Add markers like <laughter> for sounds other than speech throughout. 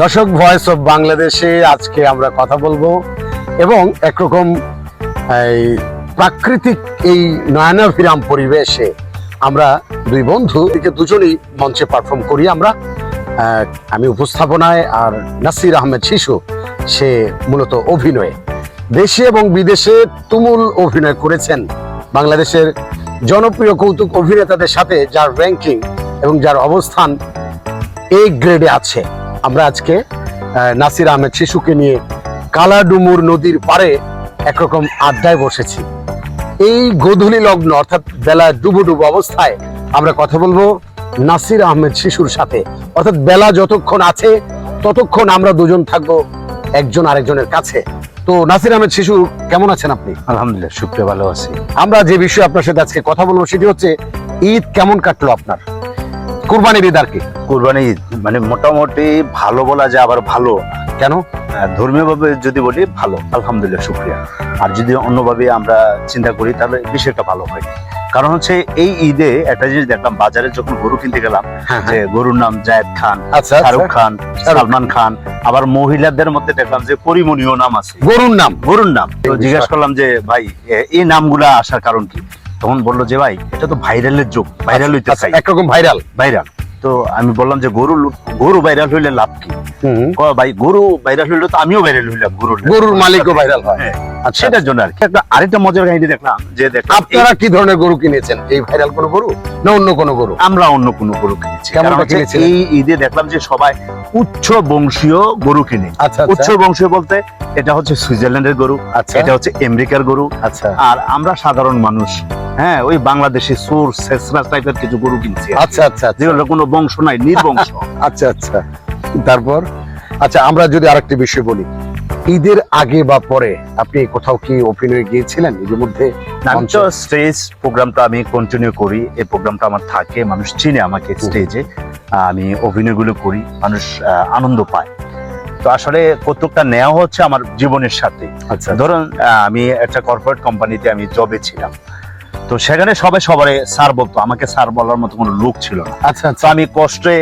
দর্শক voice of বাংলাদেশে আজকে আমরা কথা বলব এবং একরকম এই, প্রাকৃতিক এই নয়নাভিরাম পরিবেশে আমরা দুই বন্ধু একে দুজনেই মঞ্চে পারফর্ম করি আমরা। আমি উপস্থাপনায় আর নাসির আহমেদ শিশু, সে মূলত অভিনয়ে। দেশে এবং বিদেশে তুমুল অভিনয় করেছেন বাংলাদেশের জনপ্রিয় কৌতুক অভিনেতাদের সাথে যার র্যাঙ্কিং এবং যার অবস্থান এই গ্রেডে আছে। আমরা আজকে নাসির আহমেদ শিশুকে নিয়ে কালাডুমুর নদীর পাড়ে একরকম আড্ডায় বসেছি। এই গোধূলি লগ্ন অর্থাৎ বেলা ডুবু ডুবু অবস্থায় আমরা কথা বলব নাসির আহমেদ শিশুর সাথে। অর্থাৎ বেলা যতক্ষণ আছে ততক্ষণ আমরা দুজন থাকব একজন আরেকজনের কাছে। তো নাসির আহমেদ শিশু কেমন আছেন আপনি? আলহামদুলিল্লাহ শুক্রিয়া ভালো আছি। আমরা যে বিষয়ে আপনার সাথে আজকে কথা বলব সেটি হচ্ছে ঈদ কেমন কাটলো আপনার? কুরবানির ঈদ আর কি? কুরবানি ঈদ মানে মোটামুটি ভালো বলা যায় আবার ভালো। কেন? ধর্মীয় ভাবে যদি বলি ভালো। আলহামদুলিল্লাহ শুক্রিয়া। আর যদি অন্যভাবে আমরা চিন্তা করি তাহলে একটা ভালো হয়। কারণ হচ্ছে এই ঈদে একটা জিনিস দেখলাম বাজারে যখন গরু কিনতে গেলাম হ্যাঁ, যে গরুর নাম জায়েদ খান আচ্ছা শাহরুখ আচ্ছা। খান। সালমান খান আবার মহিলাদের মধ্যে দেখলাম যে পরিমণীয় নাম আছে। গরুর নাম? গরুর নাম। তো জিজ্ঞেস করলাম যে ভাই এই নামগুলা আসার কারণ কি? তখন বলল যে ভাই এটা তো ভাইরালের যুগ ভাইরাল হইতে আচ্ছা, চাই। একরকম ভাইরাল। ভাইরাল। তো আমি বললাম যে গরু গরু ভাইরাল হইলে লাভ কি? ভাই গরু ভাইরাল হইলে তো আমিও ভাইরাল হইলাম গরুর গরুর মালিকও ভাইরাল হয়। হ্যাঁ, আচ্ছা। সেটার জন্য আর একটা আরেকটা মজার কাহিনী দেখলাম যে দেখলাম আপনারা কি ধরনের গরু কিনেছেন? এই ভাইরাল কোনো গরু না অন্য কোনো গরু? আমরা অন্য কোনো গরু কিনেছি? এই ঈদে দেখলাম যে সবাই উচ্চ বংশীয় গরু কিনে। আচ্ছা উচ্চ বংশীয় বলতে এটা হচ্ছে সুইজারল্যান্ডের গরু আচ্ছা। এটা হচ্ছে আমেরিকার গরু। আচ্ছা। আর আমরা সাধারণ মানুষ। হ্যাঁ ওই বাংলাদেশি সুর সেসরা টাইপের কিছু গরু কিনছি আচ্ছা আচ্ছা আচ্ছা। যেগুলো কোনো বংশ নাই নির্বংশ। <laughs> আচ্ছা আচ্ছা। তারপর? আচ্ছা আমরা যদি আরেকটি বিষয় বলি ঈদের আগে বা পরে আপনি কোথাও কি অভিনয়ে গিয়েছিলেন ঈদের মধ্যে স্টেজ প্রোগ্রামটা আমি কন্টিনিউ করি। এই প্রোগ্রামটা আমার থাকে মানুষ চিনে আমাকে স্টেজে আমি অভিনয়গুলো করি মানুষ আনন্দ পায়। তো আসলে কৌতুকটা নেওয়া হচ্ছে আমার জীবনের সাথে। আচ্ছা। ধরুন আমি একটা কর্পোরেট কোম্পানিতে আমি জবে ছিলাম। তো সেখানে সবাই সবারে স্যার বলতো আমাকে স্যার বলার মতো কোনো লোক ছিল না। আচ্ছা তো আচ্ছা আমি কষ্টে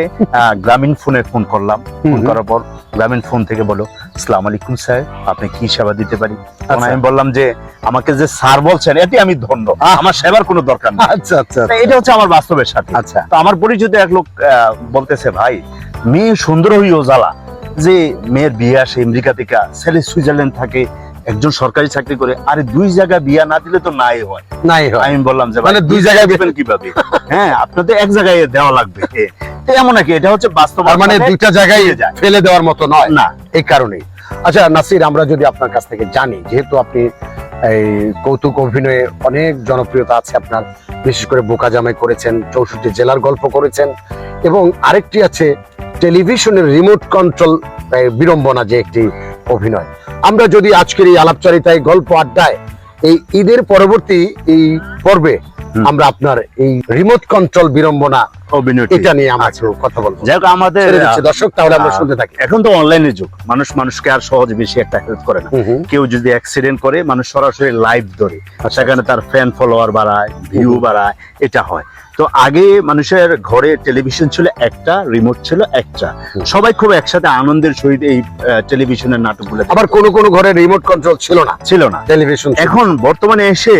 গ্রামীণ ফোনে ফোন করলাম। ফোন করার পর গ্রামীণ ফোন থেকে বলো সালাম আলাইকুম স্যার আপনি কি সেবা দিতে পারি? আচ্ছা। আমি বললাম যে আমাকে যে স্যার বলছেন এটি আমি ধন্য। আমার সেবার কোনো দরকার নেই। আচ্ছা আচ্ছা এটা হচ্ছে আমার বাস্তবের সাথে। আচ্ছা। তো আমার পরিচিত এক লোক আহ, বলতেছে ভাই মেয়ে সুন্দর হইও জ্বালা। যে মেয়ের বিয়ে আসে আমেরিকা থেকে ছেলে সুইজারল্যান্ড থাকে একজন সরকারি চাকরি করে আরে দুই জায়গায় বিয়া না দিলে তো নাই হয়। নাই হয়। আমি বললাম যে মানে দুই জায়গায় দিবেন কীভাবে? হ্যাঁ আপনার তো এক জায়গায় দেওয়া লাগবে। এমন নাকি? এটা হচ্ছে বাস্তব মানে দুইটা জায়গায় যায়। ফেলে দেওয়ার মতো নয়। না। এই কারণেই। আচ্ছা নাসির আমরা যদি আপনার কাছ থেকে জানি যেহেতু আপনি এই কৌতুক অভিনয়ে অনেক জনপ্রিয়তা আছে আপনার বিশেষ করে বোকা জামাই করেছেন চৌষট্টি জেলার গল্প করেছেন এবং আরেকটি আছে টেলিভিশনের রিমোট কন্ট্রোল বিড়ম্বনা যে একটি অভিনয়। আমরা যদি আজকের এই আলাপচারিতায় গল্প আড্ডায় এই ঈদের পরবর্তী এই পর্বে আমরা আপনার এই রিমোট কন্ট্রোল বিড়ম্বনা এটা নিয়ে আমরা কথা বলব। যাই হোক আমাদের দর্শক তাহলে আমরা শুনতে থাকি। এখন তো অনলাইনের যুগ। মানুষ মানুষকে আর সহজ বেশি একটা হেল্প করে না। কেউ যদি অ্যাক্সিডেন্ট করে মানুষ সরাসরি লাইভ ধরে। সেখানে তার ফ্যান ফলোয়ার বাড়ায় ভিউ বাড়ায় এটা হয়। তো আগে মানুষের ঘরে টেলিভিশন ছিল একটা রিমোট ছিল একটা। সবাই খুব একসাথে আনন্দের সহিত এই টেলিভিশনের নাটকগুলো। আবার কোন কোন ঘরে রিমোট কন্ট্রোল ছিল না। ছিল না। টেলিভিশন এখন বর্তমানে এসে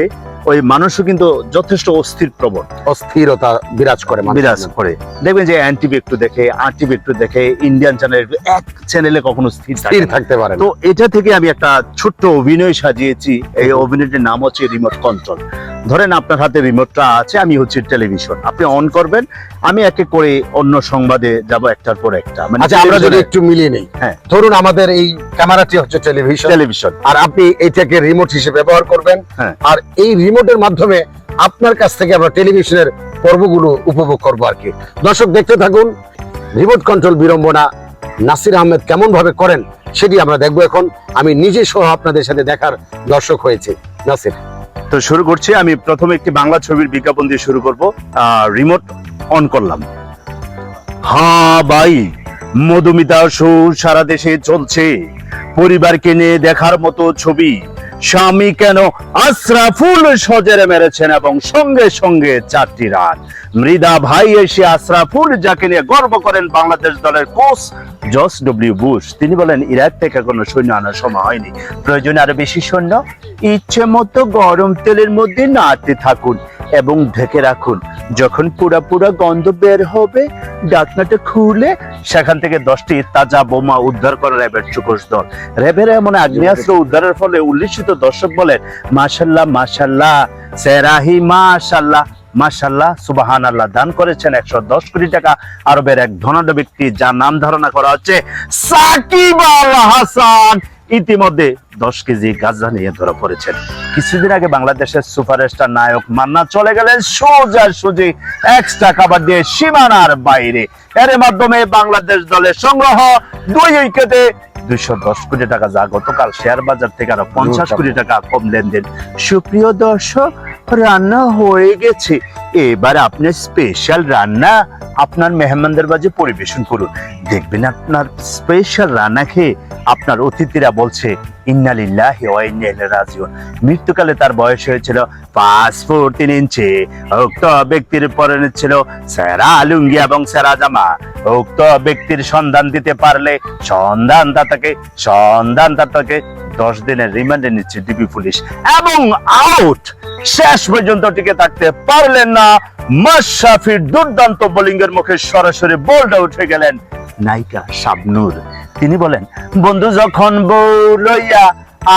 ওই মানুষও কিন্তু যথেষ্ট অস্থির প্রবণ। অস্থিরতা বিরাজ করে বিরাজ করে। দেখবেন যে অ্যান টিভি একটু দেখে আরটিভি একটু দেখে ইন্ডিয়ান চ্যানেল এক চ্যানেলে কখনো স্থির স্থির থাকতে পারে তো এটা থেকে আমি একটা ছোট্ট অভিনয় সাজিয়েছি। এই অভিনয়টির নাম হচ্ছে রিমোট কন্ট্রোল ধরেন আপনার হাতে রিমোটটা আছে আমি হচ্ছে টেলিভিশন আপনি অন করবেন আমি একে করে অন্য সংবাদে যাব একটার পর একটা। মানে আচ্ছা আমরা যদি একটু মিলিয়ে নেই। হ্যাঁ। ধরুন আমাদের এই ক্যামেরাটি হচ্ছে টেলিভিশন। টেলিভিশন। আর আপনি এইটাকে রিমোট হিসেবে ব্যবহার করবেন। হ্যাঁ। আর এই রিমোটের মাধ্যমে আপনার কাছ থেকে আমরা টেলিভিশনের পর্বগুলো উপভোগ করব আর কি। দর্শক দেখতে থাকুন রিমোট কন্ট্রোল বিড়ম্বনা নাসির আহমেদ কেমন ভাবে করেন সেটি আমরা দেখব এখন। আমি নিজে সহ আপনাদের সাথে দেখার দর্শক হয়েছে। নাসির। তো শুরু করছি। আমি প্রথমে একটি বাংলা ছবির বিজ্ঞাপন দিয়ে শুরু করব। রিমোট অন করলাম। হ্যাঁ ভাই মধুমিতা শো সারা দেশে চলছে। পরিবারকে নিয়ে দেখার মতো ছবি। স্বামী কেন আশরাফুল সজেরে মেরেছেন এবং সঙ্গে সঙ্গে চারটি রান। মৃদা ভাই এসে আশরাফুল যাকে নিয়ে গর্ব করেন বাংলাদেশ দলের কোচ জস ডব্লিউ বুশ। তিনি বলেন, ইরাক থেকে কোনো সৈন্য আনার সময় হয়নি। প্রয়োজনে আরও বেশি সৈন্য। ইচ্ছে মতো গরম তেলের মধ্যে নাড়তে থাকুন। এবং ঢেকে রাখুন। যখন পুরা পুরা গন্ধ বের হবে, ডাকনাটা খুলে সেখান থেকে দশটি তাজা বোমা উদ্ধার করে র্যাবের চুকোশ দল। র্যাবের এমন আগ্নেয়াস্ত্র উদ্ধারের ফলে উল্লিখিত দর্শক বলেন, মাশাল্লাহ মাশাল্লাহ, সেরাহি, মাশাল্লাহ মাশাল্লাহ সুবাহান আল্লাহ দান করেছেন একশো দশ কোটি টাকা আরবের এক ধনাঢ্য ব্যক্তি, যার নাম ধারণা করা হচ্ছে সাকিব আল হাসান। ইতিমধ্যে দশ কেজি গাঁজা নিয়ে ধরা পড়েছেন। কিছুদিন আগে বাংলাদেশের সুপারস্টার নায়ক মান্না চলে গেলেন সোজা সুজি এক্সট্রা কাবার দিয়ে সীমানার বাইরে। এর মাধ্যমে বাংলাদেশ দলের সংগ্রহ দুই উইকেটে কোটি টাকা যা গতকাল শেয়ার বাজার থেকে আরও পঞ্চাশ কোটি টাকা কম লেনদেন। সুপ্রিয় দর্শক, রান্না হয়ে গেছে। এবার আপনি স্পেশাল রান্না আপনার মেহমানদের মাঝে পরিবেশন করুন। দেখবেন আপনার স্পেশাল রান্না খেয়ে আপনার অতিথিরা বলছে ইন্নালিল্লাহি ওয়া ইন্না মৃত্যুকালে তার বয়স হয়েছিল পাঁচ ফুট তিন ইঞ্চি। উক্ত ব্যক্তির পরনে ছিল সেরা লুঙ্গি এবং সেরা জামা। উক্ত ব্যক্তির সন্ধান দিতে পারলে সন্ধানদাতাকে সন্ধানদাতাকে দশ দিনের রিমান্ডে নিচ্ছে ডিবি পুলিশ। এবং আউট শেষ পর্যন্ত টিকে থাকতে পারলেন না। মাশরাফির দুর্দান্ত বোলিং এর মুখে সরাসরি বোল্ড হয়ে গেলেন নায়িকা শাবনূর। তিনি বলেন, বন্ধু, যখন বউ লইয়া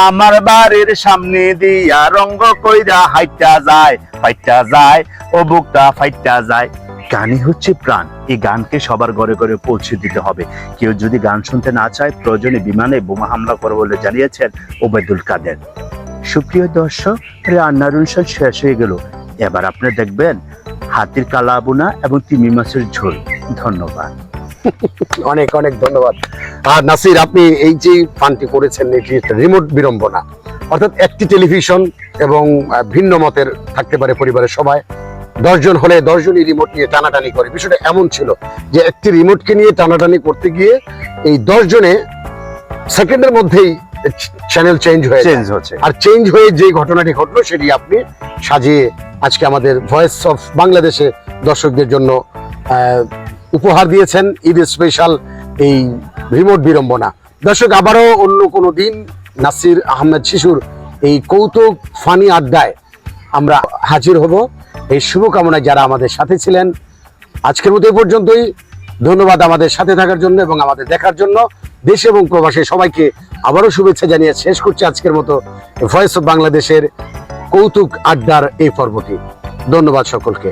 আমার বাড়ির সামনে দিয়া রঙ্গ কইরা হাইটা যায় ফাইটা যায় ও বুকটা ফাইটা যায় গানই হচ্ছে প্রাণ। এই গানকে সবার ঘরে ঘরে পৌঁছে দিতে হবে। কেউ যদি গান শুনতে না চায়, প্রয়োজনে বিমানে বোমা হামলা করে বলে জানিয়েছেন ওবায়দুল কাদের। সুপ্রিয় দর্শক রান্নার অনুষ্ঠান শেষ হয়ে গেল। এবার আপনি দেখবেন হাতির কালাবুনা এবং তিমি মাছের ঝোল। ধন্যবাদ। <laughs> অনেক অনেক ধন্যবাদ। আর নাসির, আপনি এই যে ফানটি করেছেন, এটি রিমোট বিড়ম্বনা। অর্থাৎ একটি টেলিভিশন এবং ভিন্ন মতের থাকতে পারে পরিবারের সবাই। দশজন হলে দশজনই রিমোট নিয়ে টানাটানি করে। বিষয়টা এমন ছিল যে একটি রিমোটকে নিয়ে টানাটানি করতে গিয়ে এই দশজনে সেকেন্ডের মধ্যেই চ্যানেল চেঞ্জ হয়ে চেঞ্জ হচ্ছে। আর চেঞ্জ হয়ে যে ঘটনাটি ঘটলো সেটি আপনি সাজিয়ে আজকে আমাদের ভয়েস অফ বাংলাদেশে দর্শকদের জন্য উপহার দিয়েছেন। ঈদ স্পেশাল এই রিমোট বিড়ম্বনা। দর্শক আবারও অন্য কোনো দিন নাসির আহমেদ শিশুর এই কৌতুক ফানি আড্ডায় আমরা হাজির হব। এই শুভকামনায় যারা আমাদের সাথে ছিলেন, আজকের মতো এই পর্যন্তই। ধন্যবাদ আমাদের সাথে থাকার জন্য এবং আমাদের দেখার জন্য। দেশ এবং প্রবাসী সবাইকে আবারও শুভেচ্ছা জানিয়ে শেষ করছে আজকের মতো ভয়েস অফ বাংলাদেশের কৌতুক আড্ডার এই পর্বটি। ধন্যবাদ সকলকে।